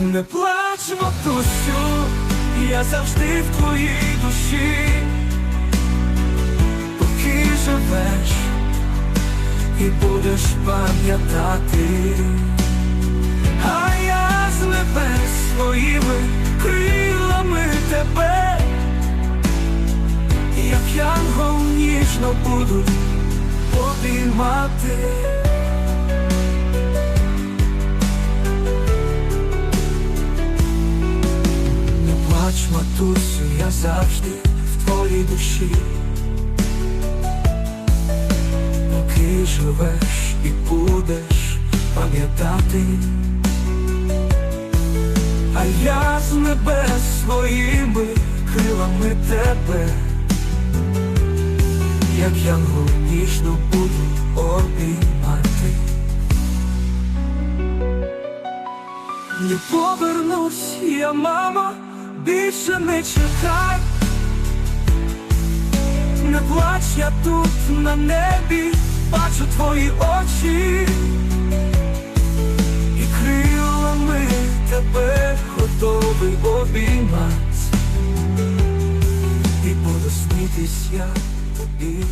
Не плач, матусю, я завжди в твоїй душі, поки живеш і будеш пам'ятати, а я з небес своїми крилами тебе, як янгол ніжно буду обіймати. Плач, матусю, я завжди в твоїй душі. Поки живеш і будеш пам'ятати, а я з небес своїми крилами тебе, як янгол ніжно буду обіймати. Не повернусь я, мамо, більше не чекай. Не плач я тут на небі, бачу твої очі, і крилами тебе готовий обіймати, і буду смітись я тобі.